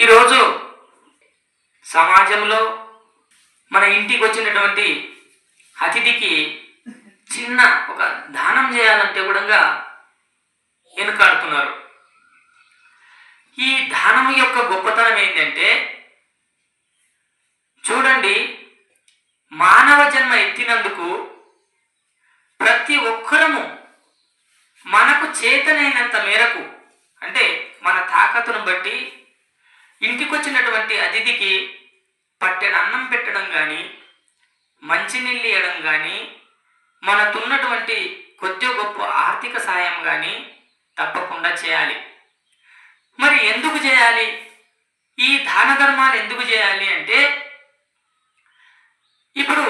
ఈరోజు సమాజంలో మన ఇంటికి వచ్చినటువంటి అతిథికి చిన్న ఒక దానం చేయాలంటే కూడా వెనుకాడుతున్నారు. ఈ దానం యొక్క గొప్పతనం ఏంటంటే చూడండి మానవ జన్మ ఎత్తినందుకు ప్రతి ఒక్కరము మనకు చేతనైనంత మేరకు అంటే మన తాకతును బట్టి వచ్చినటువంటి అతిథికి పట్టెన అన్నం పెట్టడం కానీ మంచినీళ్ళు ఇవ్వడం కానీ మనకున్నటువంటి కొద్ది గొప్ప ఆర్థిక సాయం కానీ తప్పకుండా చేయాలి. మరి ఎందుకు చేయాలి? ఈ దాన ధర్మాలు ఎందుకు చేయాలి అంటే ఇప్పుడు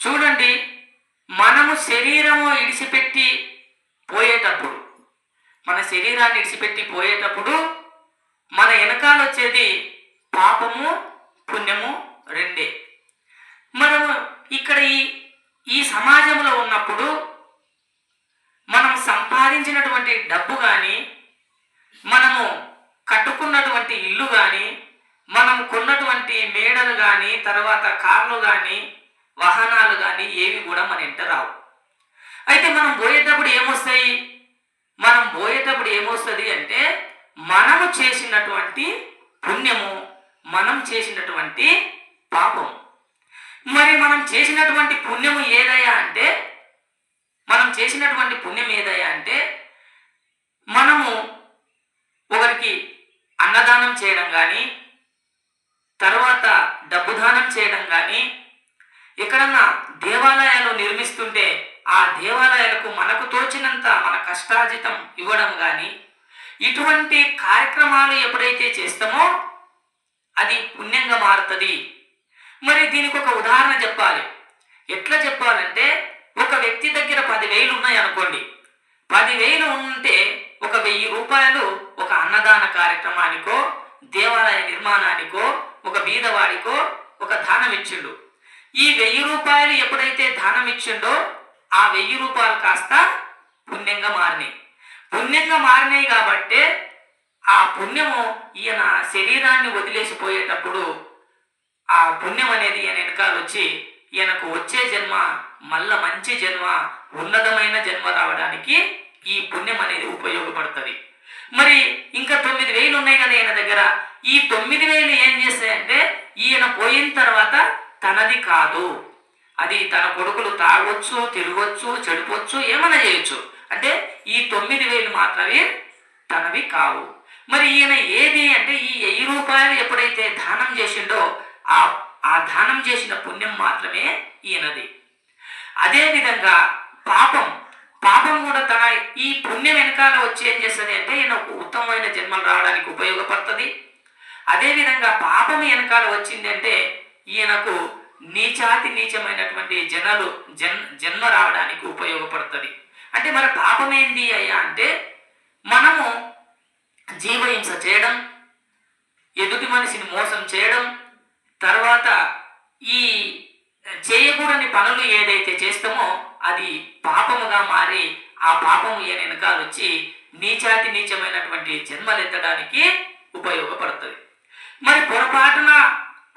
చూడండి మనము శరీరము ఇడిచిపెట్టి పోయేటప్పుడు మన శరీరాన్ని ఇడిచిపెట్టి పోయేటప్పుడు మన వెనకాల వచ్చేది పాపము పుణ్యము రెండే. మనము ఇక్కడ ఈ ఈ సమాజంలో ఉన్నప్పుడు మనం సంపాదించినటువంటి డబ్బు కానీ మనము కట్టుకున్నటువంటి ఇల్లు కానీ మనం కొన్నటువంటి మేడలు కానీ తర్వాత కార్లు కానీ వాహనాలు కానీ ఏవి కూడా మన ఇంట రావు. అయితే మనం పోయేటప్పుడు ఏమొస్తాయి? మనం పోయేటప్పుడు ఏమొస్తుంది అంటే మనము చేసినటువంటి పుణ్యము మనం చేసినటువంటి పాపం మరి మనం చేసినటువంటి పుణ్యము ఏదయ్యా అంటే మనం చేసినటువంటి పుణ్యం ఏదయ్యా అంటే మనము ఒకరికి అన్నదానం చేయడం కానీ తర్వాత డబ్బు దానం చేయడం కానీ ఎక్కడన్నా దేవాలయాలు నిర్మిస్తుంటే ఆ దేవాలయాలకు మనకు తోచినంత మన కష్టార్జితం ఇవ్వడం కానీ ఇటువంటి కార్యక్రమాలు ఎప్పుడైతే చేస్తామో అది పుణ్యంగా మారుతుంది. మరి దీనికి ఒక ఉదాహరణ చెప్పాలి. ఎట్లా చెప్పాలంటే ఒక వ్యక్తి దగ్గర పదివేలు ఉన్నాయి అనుకోండి. పదివేలు ఉంటే ఒక వెయ్యి రూపాయలు ఒక అన్నదాన కార్యక్రమానికో దేవాలయ నిర్మాణానికో ఒక బీదవాడికో ఒక దానం ఇచ్చిండు. ఈ వెయ్యి రూపాయలు ఎప్పుడైతే దానం ఇచ్చిండో ఆ వెయ్యి రూపాయలు కాస్త పుణ్యంగా మారినాయి. పుణ్యంగా మారినాయి కాబట్టే ఆ పుణ్యము ఈయన శరీరాన్ని వదిలేసిపోయేటప్పుడు ఆ పుణ్యం అనేది ఈయన వెనకాల వచ్చి ఈయనకు వచ్చే జన్మ మళ్ళ మంచి జన్మ ఉన్నతమైన జన్మ రావడానికి ఈ పుణ్యం అనేది ఉపయోగపడుతుంది. మరి ఇంకా తొమ్మిది వేలు ఉన్నాయి కదా ఈయన దగ్గర. ఈ తొమ్మిది వేలు ఏం చేస్తాయంటే ఈయన పోయిన తర్వాత తనది కాదు. అది తన కొడుకులు తాగొచ్చు తిరగొచ్చు చెడిపోవచ్చు ఏమైనా చేయొచ్చు. అంటే ఈ తొమ్మిది వేలు మాత్రమే తనవి కావు. మరి ఈయన ఏది అంటే ఈ వెయ్యి రూపాయలు ఎప్పుడైతే దానం చేసిండో ఆ ఆ దానం చేసిన పుణ్యం మాత్రమే ఈయనది. అదేవిధంగా పాపం పాపం కూడా తన ఈ పుణ్యం వెనకాల వచ్చి ఏం చేస్తుంది అంటే ఈయన ఒక ఉత్తమమైన జన్మలు రావడానికి ఉపయోగపడుతుంది. అదేవిధంగా పాపం వెనకాల వచ్చింది అంటే ఈయనకు నీచాతి నీచమైనటువంటి జనలు జన్ జన్మ రావడానికి ఉపయోగపడుతుంది. అంటే మన పాపం ఏంది అయ్యా అంటే మనము జీవహింస చేయడం ఎదుటి మనిషిని మోసం చేయడం తర్వాత ఈ చేయకూడని పనులు ఏదైతే చేస్తామో అది పాపముగా మారి ఆ పాపము ఏ వెనకాలొచ్చి నీచాతి నీచమైనటువంటి జన్మలెత్తడానికి ఉపయోగపడుతుంది. మరి పొరపాటున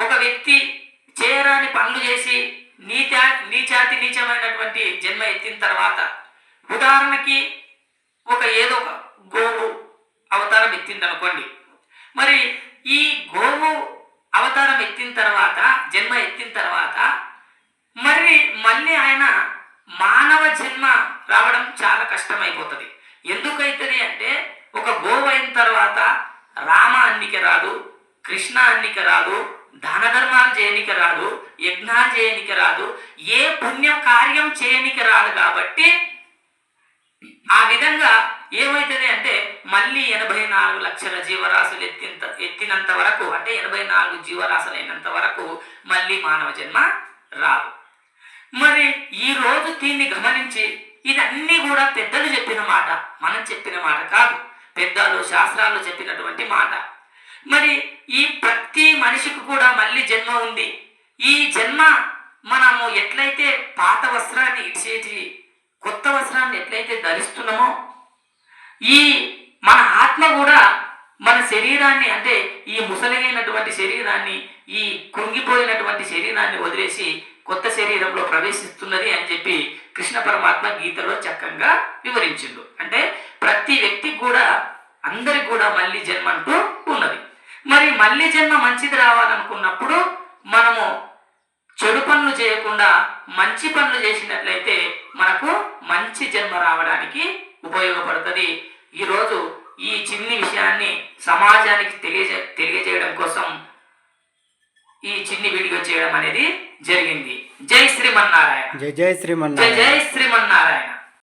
ఒక వ్యక్తి చేయరాని పనులు చేసి నీచా నీచాతి నీచమైనటువంటి జన్మ ఎత్తిన తర్వాత ఉదాహరణకి ఒక ఏదో ఒక గోవు అవతారం ఎత్తింది అనుకోండి. మరి ఈ గోవు అవతారం ఎత్తిన తర్వాత జన్మ ఎత్తిన తర్వాత మరి మళ్ళీ ఆయన మానవ జన్మ రావడం చాలా కష్టమైపోతుంది. ఎందుకైతుంది అంటే ఒక గోవు అయిన తర్వాత రామ అన్నిక రాదు కృష్ణ అన్నిక రాదు దాన ధర్మాలు చేయనికి రాదు యజ్ఞాలు చేయనికి రాదు ఏ పుణ్య కార్యం చేయనికి రాదు కాబట్టి ఆ విధంగా ఏమవుతుంది అంటే మళ్ళీ ఎనభై నాలుగు లక్షల జీవరాశులు ఎత్తినంత ఎత్తినంత వరకు అంటే ఎనభై నాలుగు జీవరాశులు అయినంత వరకు మళ్ళీ మానవ జన్మ రాదు. మరి ఈ రోజు దీన్ని గమనించి ఇదన్నీ కూడా పెద్దలు చెప్పిన మాట మనం చెప్పిన మాట కాదు. పెద్దలు శాస్త్రాలు చెప్పినటువంటి మాట. మరి ఈ ప్రతి మనిషికి కూడా మళ్ళీ జన్మ ఉంది. ఈ జన్మ మనము ఎట్లయితే పాత వస్త్రాన్ని ఇచ్చేటి కొత్త వస్త్రాన్ని ఎట్లయితే ధరిస్తున్నామో ఈ మన ఆత్మ కూడా మన శరీరాన్ని అంటే ఈ ముసలిగైనటువంటి శరీరాన్ని ఈ కృంగిపోయినటువంటి శరీరాన్ని వదిలేసి కొత్త శరీరంలో ప్రవేశిస్తున్నది అని చెప్పి కృష్ణ పరమాత్మ గీతలో చక్కగా వివరించిండు. అంటే ప్రతి వ్యక్తికి కూడా అందరికి కూడా మళ్ళీ జన్మ అంటూ ఉన్నది. మరి మళ్ళీ జన్మ మంచిది రావాలనుకున్నప్పుడు మనము చెడు పనులు చేయకుండా మంచి పనులు చేసినట్లయితే మనకు మంచి జన్మ రావడానికి ఉపయోగపడుతుంది. ఈరోజు ఈ చిన్ని విషయాన్ని సమాజానికి తెలియజే తెలియజేయడం కోసం ఈ చిన్ని వీడియో చేయడం అనేది జరిగింది. జై శ్రీమన్నారాయణ. జై జై జై శ్రీమన్నారాయణ జై శ్రీమన్నారాయణ.